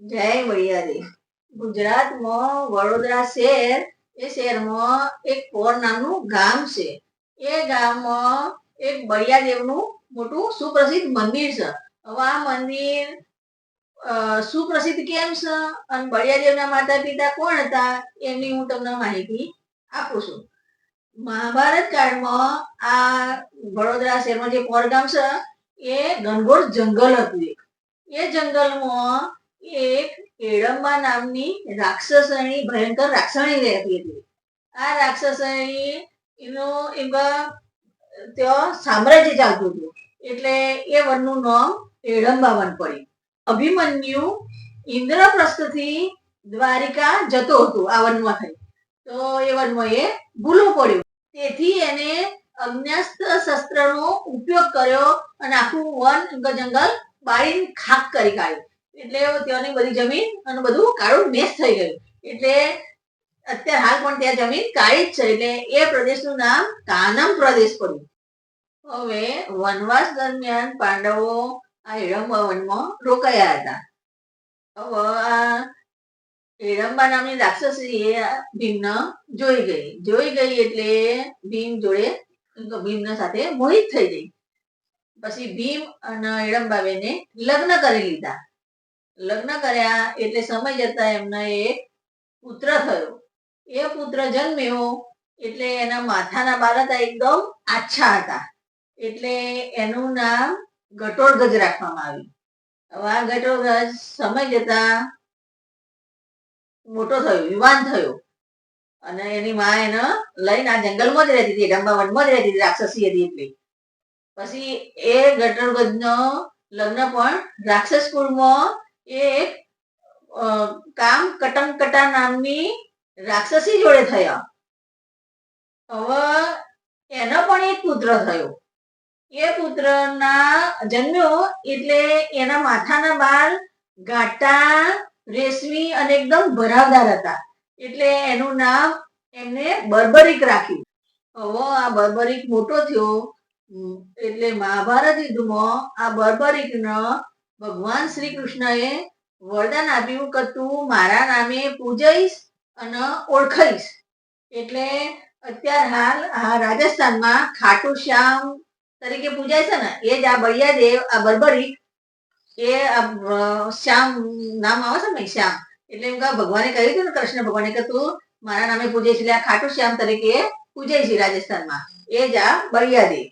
જય વૈયારી ગુજરાતમાં વડોદરા શહેર, એ શહેરમાં એક પોર નામનું ગામ છે. એ ગામમાં એક બળિયાદેવનું મોટું સુપ્રસિદ્ધ મંદિર છે. હવે આ મંદિર સુપ્રસિદ્ધ કેમ છે? અને બળિયાદેવના માતા પિતા કોણ હતા? એની હું તમને માહિતી આપું છું. મહાભારત કાળમાં આ વડોદરા શહેરમાં જે પોર ગામ છે, એ ઘનઘોર જંગલ હતું એ જંગલમાં એક એડમ્બા નામની રાક્ષસણી, ભયંકર રાક્ષસણી રહેતી હતી. આ રાક્ષસણી એનો એમાં ત્યાં સામ્રાજ્ય ચાલતું હતું. એટલે એ વનનું નામ એડમ્બા વન પડ્યું. અભિમન્યુ ઇન્દ્રપ્રસ્થથી દ્વારિકા જતો હતો આ વનમાં થઈ. તો એ વનમાં એ ભૂલો પડ્યો. તેથી એને અગ્ન્યાસ્ત્ર શસ્ત્રનો ઉપયોગ કર્યો અને આખું વન જંગલ બાળીને ખાક કરી કાઢ્યું. એટલે ત્યાંની બધી જમીન અને બધું કાળું મેસ થઈ ગયું. એટલે અત્યારે હાલ પણ ત્યાં જમીન કાળી જ છે. એટલે એ પ્રદેશનું નામ કાનમ પ્રદેશ પડ્યું. હવે વનવાસ દરમિયાન પાંડવો આ હિડમ્બા રોકાયા હતા. હવે આ હિડમ્બા નામની રાક્ષસી એ ભીમને જોઈ ગઈ. જોઈ ગઈ એટલે ભીમ જોડે ભીમના સાથે મોહિત થઈ ગઈ. પછી ભીમ અને હિડમ્બાબેને લગ્ન કરી લીધા. લગ્ન કર્યા એટલે સમય જતા એમને એક પુત્ર થયો. એ પુત્ર જન્મ્યો એટલે એના માથાના બાલ એકદમ આછા હતા. એટલે એનું નામ ઘટોળગજ રાખવામાં આવ્યું. હવે આ ઘટોળગજ સમય જતા મોટો થયો, યુવાન થયો. અને એની માં એને લઈને આ જંગલમાં જ રહેતી હતી, ડંબાવનમાં જ રહેતી હતી, રાક્ષસી હતી એટલે. પછી એ ઘટોળગજનો લગ્ન પણ રાક્ષસ કુળમાં એક કામ કટંકટા નામની રાક્ષસી જોડે થયા. હવે એનો પણ એક પુત્ર થયો. એ પુત્રના જન્મ્યો એટલે એના માથાના બાલ ગાટા રેશમી અને એકદમ ભરાવદાર હતા. એટલે એનું નામ એમને બર્બરિક રાખ્યું. હવે આ બર્બરિક મોટો થયો. એટલે મહાભારત યુદ્ધમાં આ બર્બરિકનો ભગવાન શ્રી કૃષ્ણએ વરદાન આપ્યું કે તું મારા નામે પૂજઈશ અને ઓળખાઈશ. એટલે અત્યાર હાલ આ રાજસ્થાનમાં ખાટુ શ્યામ તરીકે પૂજાય છે ને, એ જ આ બળિયાદેવ, આ બર્બરી, એ શ્યામ નામ આવે છે ને શ્યામ. એટલે એમ કે ભગવાને કહ્યું હતું ને કૃષ્ણ ભગવાને કે તું મારા નામે પૂજે છે આ ખાટુ શ્યામ તરીકે પૂજાય છે રાજસ્થાનમાં. એ જ આ બળિયાદેવ.